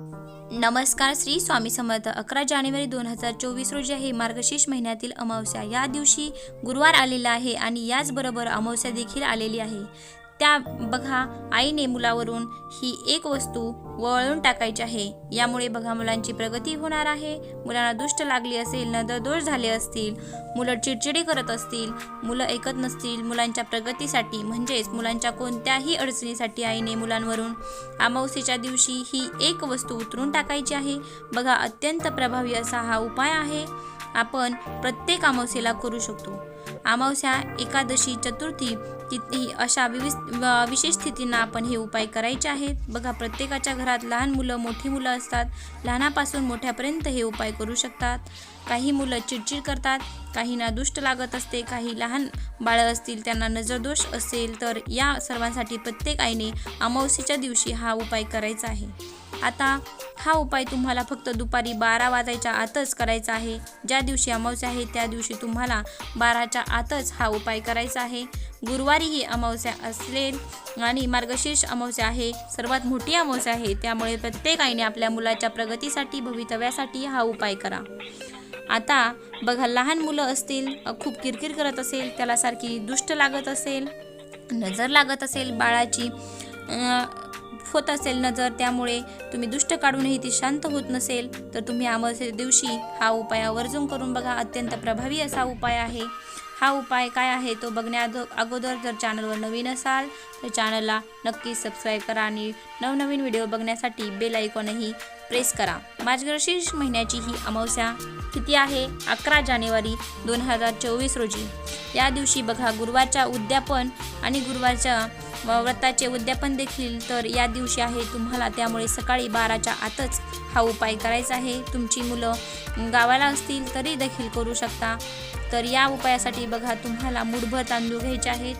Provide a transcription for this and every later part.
नमस्कार श्री स्वामी समर्थ. अकरा जानेवारी दोन हजार चोवीस रोजी आहे. मार्गशीर्ष महिन्यातील अमावस्या या दिवशी गुरुवार आलेला आहे आणि याचबरोबर अमावस्या देखील आलेली आहे. त्या बघा आईने मुलावरून ही एक वस्तू वळून टाकायची आहे. यामुळे बघा मुलांची प्रगती होणार आहे. मुलांना दुष्ट लागली असेल न दोष झाले असतील. मुलं चिडचिडी करत असतील मुलं ऐकत नसतील. मुलांच्या प्रगतीसाठी म्हणजेच मुलांच्या कोणत्याही अडचणीसाठी आईने मुलांवरून अमावस्येच्या दिवशी ही एक वस्तू उतरून टाकायची आहे. बघा अत्यंत प्रभावी असा हा उपाय आहे. आपण प्रत्येक अमावस्येला करू शकतो. अमावस्या एकादशी चतुर्थी तिथी अशा विविध विशेष स्थितींना आपण हे उपाय करायचे आहेत. बघा प्रत्येकाच्या घरात लहान मुलं मोठी मुलं असतात. लहानापासून मोठ्यापर्यंत हे उपाय करू शकतात. काही मुलं चिडचिड करतात काहींना दुष्ट लागत असते काही लहान बाळं असतील त्यांना नजरदोष असेल तर या सर्वांसाठी प्रत्येक आईने अमावस्येच्या दिवशी हा उपाय करायचा आहे. आता हा उपाय तुम्हाला फक्त दुपारी बारा वाजायच्या आतच करायचा आहे. ज्या दिवशी अमावस्या आहे त्या दिवशी तुम्हाला बाराच्या आतच हा उपाय करायचा आहे. गुरुवारी ही अमावस्या असेल आणि मार्गशीर्ष अमावस्या आहे सर्वात मोठी अमावस्या आहे त्यामुळे प्रत्येक आईने आपल्या मुलाच्या प्रगतीसाठी भवितव्यासाठी हा उपाय करा. आता बघा लहान मुलं असतील खूप किरकिर करत असेल त्याला सारखी दुष्ट लागत असेल नजर लागत असेल बाळाची होत असेल नजर त्यामुळे तुम्ही दुष्ट काढूनही ती शांत होत नसेल तर तुम्ही अमावस्ये दिवशी हा उपाय आवर्जून करून बघा. अत्यंत प्रभावी असा उपाय आहे. हा उपाय काय आहे? तो बघण्या अगोदर जर चॅनलवर नवीन असाल तर चॅनलला नक्की सबस्क्राईब करा आणि नवनवीन व्हिडिओ बघण्यासाठी बेल आयकॉनही प्रेस करा. मार्गशीर्ष महिन्याची ही अमावस्या किती आहे? अकरा जानेवारी दोन हजार चोवीस रोजी. या दिवशी बघा गुरुवारच्या उद्यापन आणि गुरुवारच्या व्रताचे उद्यापन देखील. तर या दिवशी आहे तुम्हाला त्यामुळे सकाळी बाराच्या आतच हा उपाय करायचा आहे. तुमची मुलं गावाला असतील तरी देखील करू शकता. तर या उपायासाठी बघा तुम्हाला मुठभर तांदूळ घ्यायचे आहेत.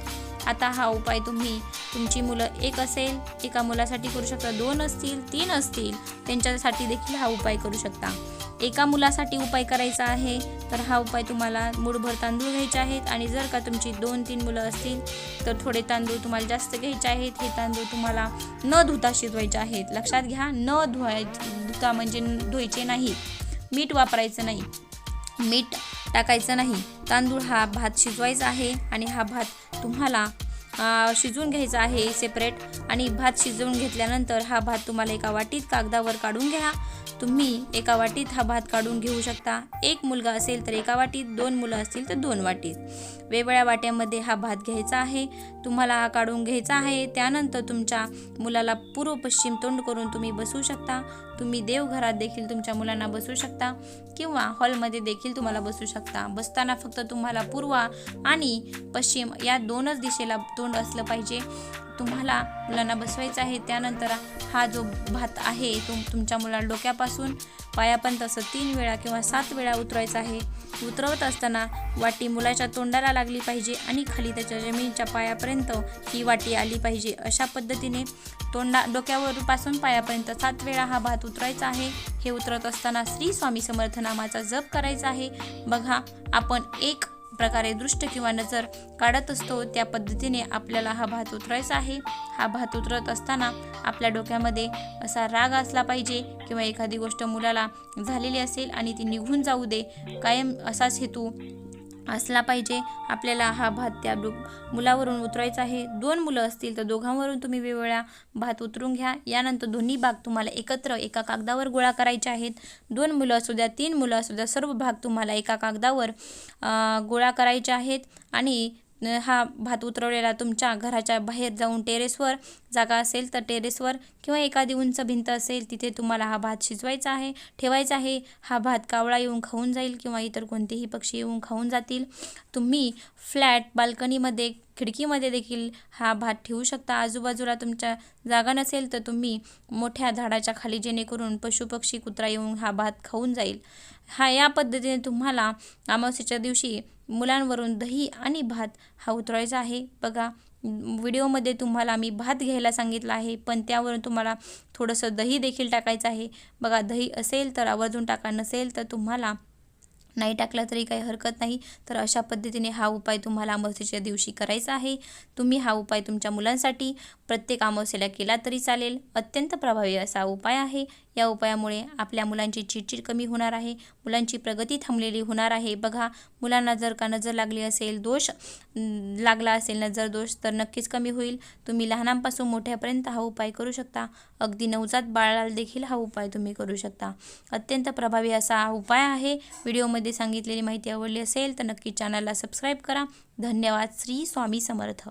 आता हा उपाय तुम्ही तुमची मुलं एक असेल एका मुलासाठी करू शकता दोन असतील तीन असतील त्यांच्यासाठी देखील हा उपाय करू शकता. एका मुलासाठी उपाय करायचा आहे तर हा उपाय तुम्हाला मूडभर तांदूळ घ्यायचे आहेत आणि जर का तुमची दोन तीन मुलं असतील तर थोडे तांदूळ तुम्हाला जास्त घ्यायचे आहेत. हे तांदूळ तुम्हाला न धुता शिजवायचे आहेत. लक्षात घ्या न धुवाय धुता म्हणजे धुवायचे नाही. मीठ वापरायचं नाही. मीठ टाकायचं नाही. तांदूळ हा भात शिजवायचा आहे आणि हा भात तुम्हाला शिजवून घ्यायचा आहे सेपरेट आणि भात शिजवून घेतल्यानंतर हा भात तुम्हाला एका वाटीत कागदावर काढून घ्या. तुम्ही एका वाटीत हा भात काढून घेऊ शकता. एक मुलगा असेल तर एका वाटीत दोन मुलं असतील तर दोन वाटीत. वेगवेगळ्या वाट्यामध्ये हा भात घ्यायचा आहे तुम्हाला हा काढून घ्यायचा आहे. त्यानंतर तुमच्या मुलाला पूर्व पश्चिम तोंड करून तुम्ही बसू शकता. तुम्ही देवघरात देखील तुमच्या मुलांना बसू शकता किंवा हॉलमध्ये देखील तुम्हाला बसू शकता. बसताना फक्त तुम्हाला पूर्व आणि पश्चिम या दोनच दिशेला तोंड असलं पाहिजे. तुम्हाला मुलांना बसवायचं आहे त्यानंतर हा जो भात आहे तो तुमच्या मुलाला डोक्यापासून पायापर्यंत असं तीन वेळा किंवा सात वेळा उतरवायचा आहे. उतरवत असताना वाटी मुलाच्या तोंडाला लागली पाहिजे आणि खाली त्याच्या जमिनीच्या पायापर्यंत ही वाटी आली पाहिजे. अशा पद्धतीने तोंडा डोक्यावरपासून पायापर्यंत सात वेळा हा भात उतरायचा आहे. हे उतरत असताना श्री स्वामी समर्थ नामाचा जप करायचा आहे. बघा आपण एक प्रकारे दृष्ट किंवा नजर काढत असतो त्या पद्धतीने आपल्याला हा भात उतरायचा आहे. हा भात उतरत असताना आपल्या डोक्यामध्ये असा राग असला पाहिजे किंवा एखादी गोष्ट मुलाला झालेली असेल आणि ती निघून जाऊ दे कायम असाच हेतू असला पाहिजे. आपल्याला हा भात त्या डो मुलावरून उतरायचा आहे. दोन मुलं असतील तर दोघांवरून तुम्ही वेगवेगळ्या भात उतरून घ्या. यानंतर दोन्ही भाग तुम्हाला एकत्र एका कागदावर गोळा करायचे आहेत. दोन मुलं असू द्या तीन मुलं असू द्या सर्व भाग तुम्हाला एका कागदावर गोळा करायचे आहेत. आणि हा भात उतरवलेला तुमच्या घराच्या बाहेर जाऊन टेरेसवर जागा असेल तर टेरेसवर किंवा एखादी उंच भिंत असेल तिथे तुम्हाला हा भात शिजवायचा आहे ठेवायचा आहे. हा भात कावळा येऊन खाऊन जाईल किंवा इतर कोणतेही पक्षी येऊन खाऊन जातील. तुम्ही फ्लॅट बाल्कनीमध्ये खिडकीमध्ये देखील हा भात ठेवू शकता. आजूबाजूला तुमच्या जागा नसेल तर तुम्ही मोठ्या झाडाच्या खाली जेणेकरून पशुपक्षी कुत्रा येऊन हा भात खाऊन जाईल. हा या पद्धतीने तुम्हाला अमावस्येच्या दिवशी मुलांवरून दही आणि भात हा उतरवायचा आहे. बघा व्हिडिओमध्ये तुम्हाला मी भात घ्यायला सांगितलं आहे पण त्यावरून तुम्हाला थोडंसं दही देखील टाकायचं आहे. बघा दही असेल तर आवर्जून टाका नसेल तर तुम्हाला नाही टाकला तरी काही हरकत नाही. तर अशा पद्धतीने हा उपाय तुम्हाला अमावस्येच्या दिवशी करायचा आहे. तुम्ही हा उपाय तुमच्या मुलांसाठी प्रत्येक अमावस्येला केला तरी चालेल. अत्यंत प्रभावी असा उपाय आहे. या उपायामुळे आपल्या मुलांची चिडचिड कमी होणार आहे. मुलांची प्रगती थांबलेली होणार आहे. बघा मुलांना जर का नजर लागली असेल दोष लागला असेल नजर दोष तर नक्कीच कमी होईल. तुम्ही लहानांपासून मोठ्यापर्यंत हा उपाय करू शकता. अगदी नवजात बाळाला देखील हा उपाय तुम्ही करू शकता. अत्यंत प्रभावी असा हा उपाय आहे. व्हिडिओमध्ये सांगितलेली माहिती आवडली असेल तर नक्की चॅनलला सबस्क्राईब करा. धन्यवाद. श्री स्वामी समर्थ.